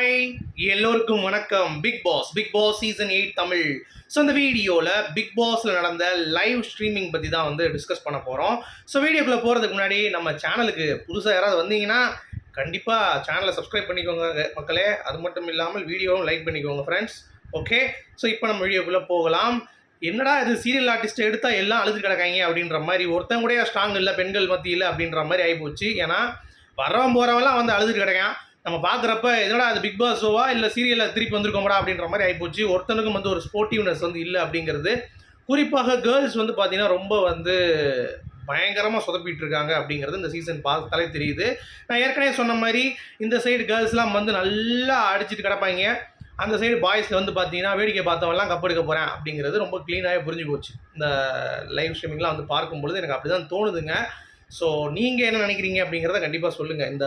Hi எல்லோருக்கும் வணக்கம். Big boss big boss season eight Tamil. So இந்த வீடியோவில் பிக் பாஸில் நடந்த லைவ் ஸ்ட்ரீமிங் பற்றி தான் வந்து டிஸ்கஸ் பண்ண போகிறோம் ஸோ வீடியோக்குள்ளே போகிறதுக்கு முன்னாடி நம்ம சேனலுக்கு புதுசாக யாராவது வந்தீங்கன்னா கண்டிப்பாக சேனலை சப்ஸ்கிரைப் பண்ணிக்கோங்க மக்களே. அது மட்டும் இல்லாமல் வீடியோவும் லைக் பண்ணிக்கோங்க ஃப்ரெண்ட்ஸ் ஓகே ஸோ இப்போ நம்ம வீடியோக்குள்ளே போகலாம். என்னடா இது சீரியல் ஆர்டிஸ்ட் எடுத்தால் எல்லாம் அழுது கிடக்காங்க அப்படின்ற மாதிரி ஒருத்தன் கூட ஸ்ட்ராங் இல்லை பெண்கள் மத்தியில் அப்படின்ற மாதிரி ஆகிப்போச்சு ஏன்னா வரவன் போகிறவெல்லாம் வந்து அழுதுட்டு கிடக்கான். நம்ம பார்க்குறப்ப என்னடா அது பிக் பாஸ் ஷோவா இல்லை சீரியலில் திருப்பி வந்திருக்கோம்டா? அப்படின்ற மாதிரி ஆகிப்போச்சு ஒருத்தனுக்கும் வந்து ஒரு ஸ்போர்ட்டிவ்னஸ் வந்து இல்லை அப்படிங்கிறது. குறிப்பாக கேர்ள்ஸ் வந்து பார்த்தீங்கன்னா ரொம்ப வந்து பயங்கரமாக சொதப்பிட்டு இருக்காங்க அப்படிங்கிறது இந்த சீசன் பார்த்தாலே தெரியுது. நான் ஏற்கனவே சொன்ன மாதிரி இந்த சைடு கேர்ள்ஸ்லாம் வந்து நல்லா அடிச்சிட்டு கிடப்பாங்க. அந்த சைடு பாய்ஸில் வந்து பார்த்தீங்கன்னா வேடிக்கை பார்த்தவெல்லாம் கப் எடுக்க போகிறேன் அப்படிங்கிறது ரொம்ப க்ளீனாகவே புரிஞ்சு போச்சு. இந்த லைவ் ஸ்ட்ரீமிங்லாம் வந்து பார்க்கும்பொழுது எனக்கு அப்படி தான் தோணுதுங்க. ஸோ நீங்கள் என்ன நினைக்கிறீங்க அப்படிங்கிறத கண்டிப்பாக சொல்லுங்கள் இந்த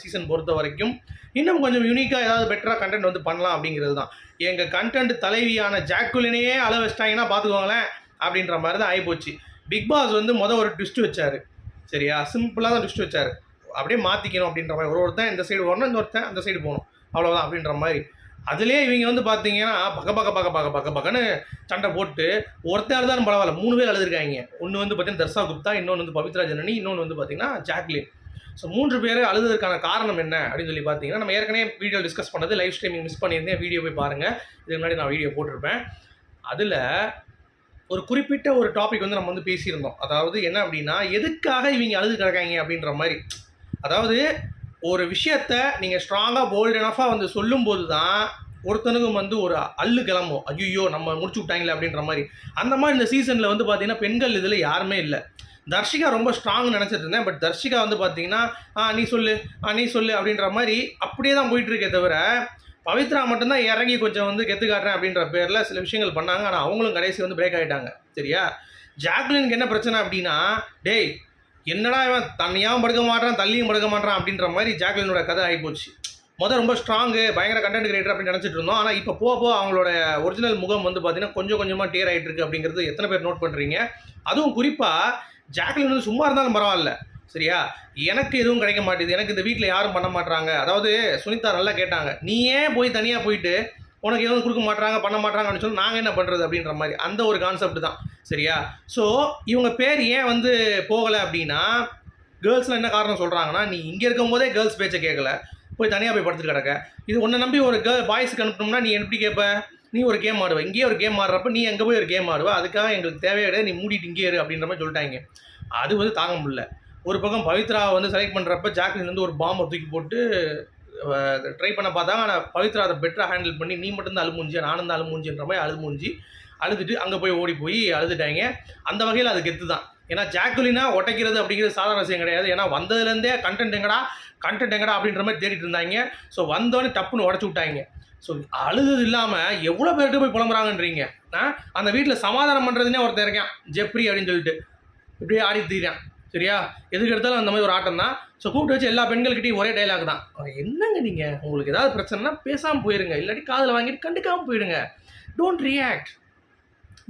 சீசன் பொறுத்த வரைக்கும் இன்னும் கொஞ்சம் யூனிக்காக ஏதாவது பெட்டராக கண்டென்ட் வந்து பண்ணலாம் அப்படிங்கிறது தான். எங்கள் கண்டென்ட் தலைவியான ஜாக்குலினையே அள வச்சிட்டாங்கன்னா பார்த்துக்கோங்களேன் அப்படின்ற மாதிரி தான் ஆகிப்போச்சு பிக் பாஸ் வந்து மொதல் ஒரு ட்விஸ்ட் வச்சார். சரியா? சிம்பிளாக தான் ட்விஸ்ட் வச்சார். அப்படியே மாற்றிக்கணும் அப்படின்ற மாதிரி. ஒரு ஒருத்தன் இந்த சைடு வரணும் இந்த ஒருத்தன் அந்த சைடு போகணும். அவ்வளோதான் அப்படின்ற மாதிரி. அதுலேயே இவங்க வந்து பார்த்தீங்கன்னா பக்க பக்க பக்க பக்க பக்க பக்கன்னு சண்டை போட்டு ஒருத்தர் இருந்தாலும் பரவாயில்ல மூணு பேர் அழுதுருக்காங்க. ஒன்று வந்து பார்த்தீங்கன்னா தர்ஷா குப்தா இன்னொன்று வந்து பவித்ரா ஜனனி இன்னொன்று வந்து பார்த்தீங்கன்னா ஜாக்லின். ஸோ மூன்று பேர் அழுதுறதுக்கான காரணம் என்ன அப்படின்னு சொல்லி பார்த்தீங்கன்னா நம்ம ஏற்கனவே வீடியோ டிஸ்கஸ் பண்ணது லைவ் ஸ்ட்ரீமிங் மிஸ் பண்ணியிருந்தேன் வீடியோ போய் பாருங்கள் இதுக்கு முன்னாடி நான் வீடியோ போட்டிருப்பேன். அதில் ஒரு குறிப்பிட்ட ஒரு டாபிக் வந்து நம்ம வந்து பேசியிருந்தோம். அதாவது என்ன அப்படின்னா எதுக்காக இவங்க அழுது கிடக்காங்க அப்படின்ற மாதிரி. அதாவது ஒரு விஷயத்த நீங்கள் ஸ்ட்ராங்காக போல்டு எனஃபாக வந்து சொல்லும்போது தான் ஒருத்தனுக்கும் வந்து ஒரு அள்ளு கிளம்பும். ஐயோ நம்ம முடிச்சு விட்டாங்களே அப்படின்ற மாதிரி. அந்த மாதிரி இந்த சீசனில் வந்து பார்த்தீங்கன்னா பெண்கள் இதில் யாருமே இல்லை. தர்ஷிகா ரொம்ப ஸ்ட்ராங் நினச்சிட்டு இருந்தேன். பட் தர்ஷிகா வந்து பார்த்தீங்கன்னா ஆ நீ சொல்லு. ஆ நீ சொல்லு. அப்படின்ற மாதிரி அப்படியே தான் போயிட்டுருக்கே தவிர பவித்ரா மட்டும்தான் இறங்கி கொஞ்சம் வந்து கெத்து காட்டுறேன் அப்படின்ற பேரில் சில விஷயங்கள் பண்ணாங்க. ஆனால் அவங்களும் கடைசி வந்து பிரேக் ஆகிட்டாங்க சரியா? ஜாக்லினுக்கு என்ன பிரச்சனை அப்படின்னா டேய் என்னடா இவன் தனியாகவும் படுக்க மாட்டான் தள்ளியும் படுக்க மாட்டான் அப்படின்ற மாதிரி ஜாக்லினோட கதை ஆகிப்போச்சு முதல் ரொம்ப ஸ்ட்ராங்கு பயங்கர கண்டென்ட் கிரியேட்டர் அப்படின்னு நினச்சிட்டு இருந்தோம். ஆனால் இப்போ போக போக அவங்களோட ஒரிஜினல் முகம் வந்து பார்த்தீங்கன்னா கொஞ்சம் கொஞ்சமாக டேர் ஆகிட்டு இருக்கு அப்படிங்கிறது எத்தனை பேர் நோட் பண்ணுறீங்க அதுவும் குறிப்பாக ஜாக்லின் வந்து சும்மா இருந்தாலும் பரவாயில்ல. சரியா? எனக்கு எதுவும் கிடைக்க மாட்டேது எனக்கு இந்த வீட்டில் யாரும் பண்ண மாட்டாங்க அதாவது சுனிதா நல்லா கேட்டாங்க. நீ ஏன் போய் தனியாக போயிட்டு உனக்கு எதுவும் கொடுக்க மாட்டாங்க பண்ண மாட்டாங்கன்னு சொல்லி நாங்கள் என்ன பண்ணுறது அப்படின்ற மாதிரி. அந்த ஒரு கான்செப்ட் தான். சரியா? ஸோ இவங்க பேர் ஏன் வந்து போகலை அப்படின்னா கேர்ள்ஸில் என்ன காரணம் சொல்கிறாங்கன்னா நீ இங்கே இருக்கும் போதே கேர்ள்ஸ் பேச்சை கேட்கல போய் தனியாக போய் படுத்துட்டு கிடக்க. இது உன்னை நம்பி ஒரு கேர்ள் பாய்ஸுக்கு அனுப்பணும்னா நீ எப்படி கேட்ப நீ ஒரு கேம் ஆடுவ. இங்கேயே ஒரு கேம் ஆடுறப்ப நீ அங்கே போய் ஒரு கேம் ஆடுவ? அதுக்காக எங்களுக்கு தேவையே கிடையாது. நீ மூடிட்டு இங்கே இரு அப்படின்ற மாதிரி சொல்லிட்டாங்க. அது வந்து தாங்க முடியல. ஒரு பக்கம் பவித்ரா வந்து செலக்ட் பண்ணுறப்ப ஜாக்லின் வந்து ஒரு பாம்பை தூக்கி போட்டு ட்ரை பண்ண பார்த்தாங்க ஆனால் பவித்ரா அதை பெட்டராக ஹேண்டில் பண்ணி நீ மட்டும்தான் அழுமூஞ்சி நானும் தான் அழுமூஞ்சின்ற மாதிரி அழுமூஞ்சி அழுதுட்டு அங்கே போய் ஓடி போய் அழுதுட்டாங்க. அந்த வகையில் அது கெத்து தான். ஏன்னா ஜாக்குலினா உடைக்கிறது அப்படிங்கிறது சாதாரண விஷயம் கிடையாது. ஏன்னா வந்ததுலேருந்தே கண்டென்ட் எங்கடா கண்டென்ட் எங்கடா அப்படின்ற மாதிரி தேடிட்டு இருந்தாங்க. ஸோ வந்தோடனே டப்புன்னு உடச்சி விட்டாங்க. ஸோ அழுது இல்லாமல் எவ்வளோ பேர்கிட்ட போய் புலம்புறாங்கன்றீங்க? ஆ? அந்த வீட்டில் சமாதானம் பண்ணுறதுனே ஒருத்தன் இருக்கான். ஜெப்ரி அப்படின்னு சொல்லிட்டு. இப்படியே ஆடி தீரான் சரியா? எதுக்கு எடுத்தாலும் அந்த மாதிரி ஒரு ஆட்டம் தான். ஸோ கூப்பிட்டு வச்சு எல்லா பெண்கள்கிட்டையும் ஒரே டைலாக் தான். என்னங்க நீங்கள் உங்களுக்கு ஏதாவது பிரச்சனைனா பேசாமல் போயிருங்க. இல்லாட்டி காதில் வாங்கிட்டு கண்டுக்காமல் போயிடுங்க. டோன்ட் ரியாக்ட்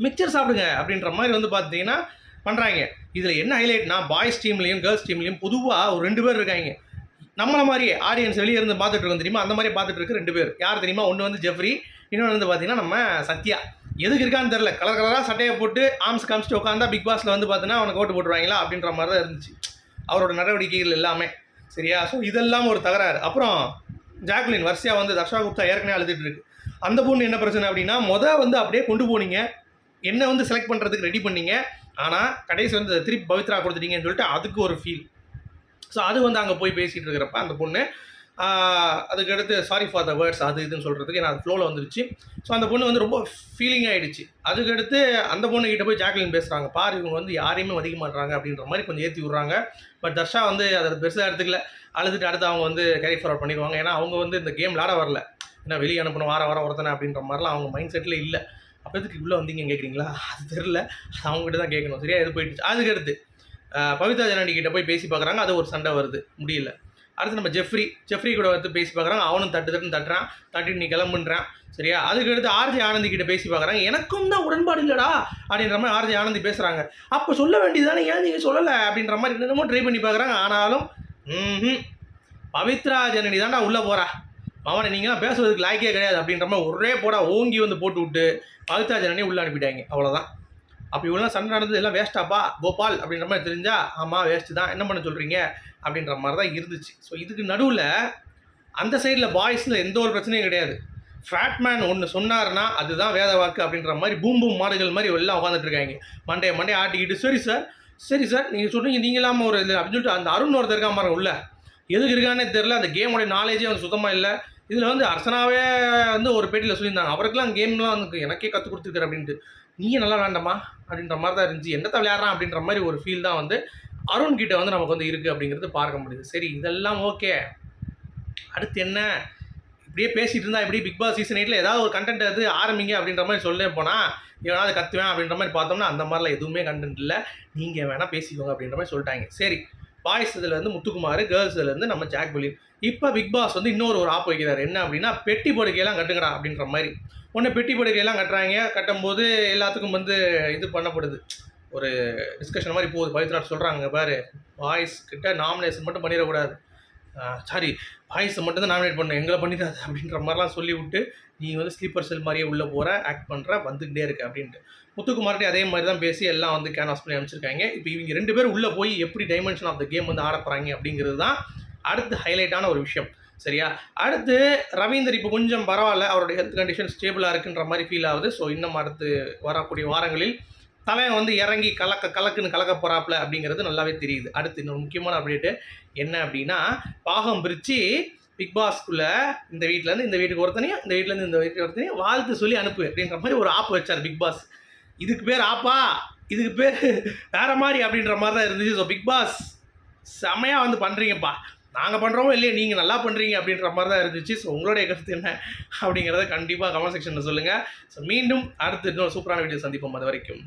மிக்சர் சாப்பிடுங்க அப்படின்ற மாதிரி வந்து பார்த்தீங்கன்னா பண்ணுறாங்க இதில் என்ன ஹைலைட்னா பாய்ஸ் டீம்லேயும் கேர்ள்ஸ் டீம்லேயும் பொதுவாக ஒரு ரெண்டு பேர் இருக்காங்க. நம்மளை மாதிரியே ஆடியன்ஸ் வெளியே இருந்து பார்த்துட்டு இருக்கோம் தெரியுமா? அந்த மாதிரி பார்த்துட்டு இருக்கு ரெண்டு பேர். யார் தெரியுமா? ஒன்று வந்து ஜெஃப்ரி இன்னொன்று வந்து பார்த்தீங்கன்னா நம்ம சத்யா. எதுக்கு இருக்கான்னு தெரில கலர் கலராக சட்டையை போட்டு ஆம்ஸ் காமிச்சிட்டு உட்காந்தா பிக் பாஸில் வந்து பார்த்தீங்கன்னா அவனுக்கு ஓட்டு போட்டுருவாங்களா அப்படின்ற மாதிரி தான் இருந்துச்சு. அவரோட நடவடிக்கைகள் எல்லாமே. சரியா? ஸோ இதெல்லாம் ஒரு தகராறு. அப்புறம் ஜாக்லின் வரிசையாக வந்து தர்ஷா குப்தா ஏற்கனவே அழுதுட்டு இருக்கு. அந்த பொண்ணு என்ன பிரச்சனை அப்படின்னா மொதல் வந்து அப்படியே கொண்டு போனீங்க. என்ன வந்து செலக்ட் பண்ணுறதுக்கு ரெடி பண்ணீங்க. ஆனால் கடைசி வந்து திருப்பி பவித்ரா கொடுத்துட்டீங்கன்னு சொல்லிட்டு அதுக்கு ஒரு ஃபீல் ஸோ அது வந்து அங்கே போய் பேசிகிட்டு இருக்கிறப்ப அந்த பொண்ணு அதுக்கடுத்து சாரி ஃபார் த வேர்ட்ஸ் அது இதுன்னு சொல்கிறதுக்கு ஏன்னா அது ஃப்ளோவில் வந்துருச்சு. ஸோ அந்த பொண்ணு வந்து ரொம்ப ஃபீலிங் ஆகிடுச்சு அதுக்கடுத்து அந்த பொண்ணு கிட்ட போய் ஜாக்லின் பேசுகிறாங்க பாரு இவங்க வந்து யாரையுமே மதிக்க மாட்றாங்க அப்படின்ற மாதிரி கொஞ்சம் ஏற்றி விட்றாங்க. பட் தர்ஷா வந்து அதை பெருசாக எடுத்துக்கல. அழுதுட்டு அடுத்து அவங்க வந்து கேரி ஃபார்வர்ட் பண்ணிடுவாங்க. ஏன்னா அவங்க வந்து இந்த கேம் விளாட வரல. ஏன்னா வெளியே அனுப்பணும் வார வாரம் ஒருத்தனை அப்படின்ற மாதிரிலாம் அவங்க மைண்ட் செட்டில் இல்லை. அப்போ எதுக்கு இவ்வளோ வந்தீங்க கேட்குறீங்களா அது தெரில அது அவங்ககிட்ட தான் கேட்கணும் சரியா? இது போயிடுச்சு. அதுக்கடுத்து பவிதா ஆஹ் பவித்ரா கிட்ட போய் பேசி பார்க்குறாங்க அது ஒரு சண்டை வருது. முடியல. அடுத்து நம்ம ஜெஃப்ரி ஜெஃப்ரி கூட வந்து பேசி பார்க்குறாங்க அவனும் தட்டு தட்டுன்னு தட்டுறான். தட்டி நீ கிளம்புன்றான். சரியா? அதுக்கு அடுத்து ஆர்ஜி ஆனந்தி கிட்ட பேசி பார்க்குறாங்க எனக்கும் தான் உடன்பாடு இல்லைடா அப்படின்ற மாதிரி ஆர்ஜி ஆனந்தி பேசுகிறாங்க அப்போ சொல்ல வேண்டியதானே ஏன் நீங்கள் சொல்லலை? அப்படின்ற மாதிரி என்னென்னமோ ட்ரை பண்ணி பார்க்குறாங்க. ஆனாலும் ம் பவித்ரா ஜனனி தான்டா உள்ளே போகிறா அவனை நீங்கள் பேசுவதுக்கு லாய்க்கே கிடையாது அப்படின்ற மாதிரி ஒரே போடா ஓங்கி வந்து போட்டு விட்டு பவித்ரா ஜனனி உள்ளே அனுப்பிட்டாங்க. அவ்வளோதான் அப்போ இவ்வளோ சண்டை நடந்தது எல்லாம் வேஸ்ட்டாப்பா கோபால் அப்படின்ற மாதிரி தெரிஞ்சா ஆமாம் வேஸ்ட்டு தான். என்ன பண்ண சொல்கிறீங்க அப்படின்ற மாதிரி தான் இருந்துச்சு. ஸோ இதுக்கு நடுவில் அந்த சைடில் பாய்ஸில் எந்த ஒரு பிரச்சனையும் கிடையாது. ஃப்ராட்மேன் ஒன்று சொன்னார்னா அதுதான் வேத வாக்கு அப்படின்ற மாதிரி பூம் பூம் மாடுகள் மாதிரி எல்லாம் உட்காந்துட்டு இருக்காங்க. மண்டையை மண்டையை ஆட்டிக்கிட்டு சரி சார் சரி சார் நீங்கள் சொல்கிறீங்க நீங்களாம ஒரு இது அப்படின்னு சொல்லிட்டு அந்த அருண் ஒருத்தர் இருக்கா மாதிரி உள்ள. எதுக்கு இருக்கானே தெரில அந்த கேமோடைய நாலேஜே வந்து சுத்தமாக இல்லை. இதில் வந்து அர்ச்சனாவே வந்து ஒரு பேட்டியில் சொல்லியிருந்தாங்க. அவருக்கெல்லாம் கேம்லாம் வந்து எனக்கே கற்றுக் கொடுத்துருக்காரு அப்படின்ட்டு. நீயே நல்லா விளாண்டமா அப்படின்ற மாதிரி தான் இருந்துச்சு. என்னத்தை விளையாடுறான்? அப்படின்ற மாதிரி ஒரு ஃபீல் தான் வந்து அருண் கிட்ட வந்து நமக்கு வந்து இருக்குது அப்படிங்கிறது பார்க்க முடியுது. சரி இதெல்லாம் ஓகே அடுத்து என்ன? இப்படியே பேசிகிட்டு இருந்தால் இப்படி பிக் பாஸ் சீசன் எயிட்டில் ஏதாவது ஒரு கண்டென்ட் அது ஆரம்பிங்க அப்படின்ற மாதிரி சொல்ல போனால் எவனாவது கத்துவேன் அப்படின்ற மாதிரி பார்த்தோம்னா அந்த மாதிரிலாம் எதுவுமே கண்டென்ட் இல்லை. நீங்கள் வேணால் பேசிக்கோங்க அப்படின்ற மாதிரி சொல்லிட்டாங்க. சரி பாய்ஸ் இதில் வந்து முத்துக்குமார் கேர்ள்ஸ் இதுல நம்ம ஜாக் புலின் இப்போ பிக் பாஸ் வந்து இன்னொரு ஒரு ஆப் வைக்கிறார். என்ன அப்படின்னா பெட்டி படுக்கையெல்லாம் கட்டுங்கடா அப்படின்ற மாதிரி. ஒன்று பெட்டி படுக்கையெல்லாம் கட்டுறாங்க. கட்டும்போது எல்லாத்துக்கும் வந்து இது பண்ணப்படுது. ஒரு டிஸ்கஷன் மாதிரி போகுது. பவித்ரா சொல்கிறாங்க பாரு பாய்ஸ் கிட்ட நாமினேஷன் மட்டும் பண்ணிடக்கூடாது. சாரி பாய்ஸை மட்டும் தான் நாமினேட் பண்ணணும். எங்களை பண்ணிடாது அப்படின்ற மாதிரிலாம் சொல்லி விட்டு நீ வந்து ஸ்லீப்பர் செல் மாதிரியே உள்ளே போகிற ஆக்ட் பண்ணுற வந்துக்கிட்டே இருக்க அப்படின்ட்டு. முத்துக்குமார்ட்டே அதே மாதிரி தான் பேசி எல்லாம் வந்து கேன்வாஸ் பண்ணி அனுப்பிச்சிருக்காங்க. இப்போ இவங்க ரெண்டு பேரும் உள்ளே போய் எப்படி டைமென்ஷன் ஆஃப் த கேம் வந்து ஆட போகிறாங்க அப்படிங்கிறது தான் அடுத்து ஹைலைட்டான ஒரு விஷயம். சரியா? அடுத்து ரவீந்தர் இப்போ கொஞ்சம் பரவாயில்ல. அவருடைய ஹெல்த் கண்டிஷன் ஸ்டேபிளாக இருக்குன்ற மாதிரி ஃபீல் ஆகுது. ஸோ இன்னும் அடுத்து வரக்கூடிய வாரங்களில் தலைவன் வந்து இறங்கி கலக்க கலக்குன்னு கலக்க போகிறாப்புல அப்படிங்கிறது நல்லாவே தெரியுது. அடுத்து இன்னொரு முக்கியமான அப்டேட்டு என்ன அப்படின்னா பாகம் பிரித்து பிக் பாஸ்க்குள்ளே இந்த வீட்டிலேருந்து இந்த வீட்டுக்கு ஒருத்தனையும் இந்த வீட்டிலேருந்து இந்த வீட்டுக்கு ஒருத்தனையும் வாழ்த்து சொல்லி அனுப்பு அப்படின்ற மாதிரி ஒரு ஆப் வச்சார் பிக் பாஸ் இதுக்கு பேர் ஆப்பா இதுக்கு பேர் வேற மாதிரி அப்படின்ற மாதிரி தான் இருந்துச்சு. ஸோ பிக் பாஸ் செமையாக வந்து பண்ணுறீங்கப்பா நாங்கள் பண்ணுறோமோ இல்லையா நீங்கள் நல்லா பண்ணுறீங்க அப்படின்ற மாதிரி தான் இருந்துச்சு. ஸோ உங்களுடைய கருத்து என்ன அப்படிங்கிறத கண்டிப்பாக கமெண்ட் செக்ஷனில் சொல்லுங்கள் ஸோ மீண்டும் அடுத்து இன்னொரு சூப்பரான வீடியோ சந்திப்போம். அது வரைக்கும்.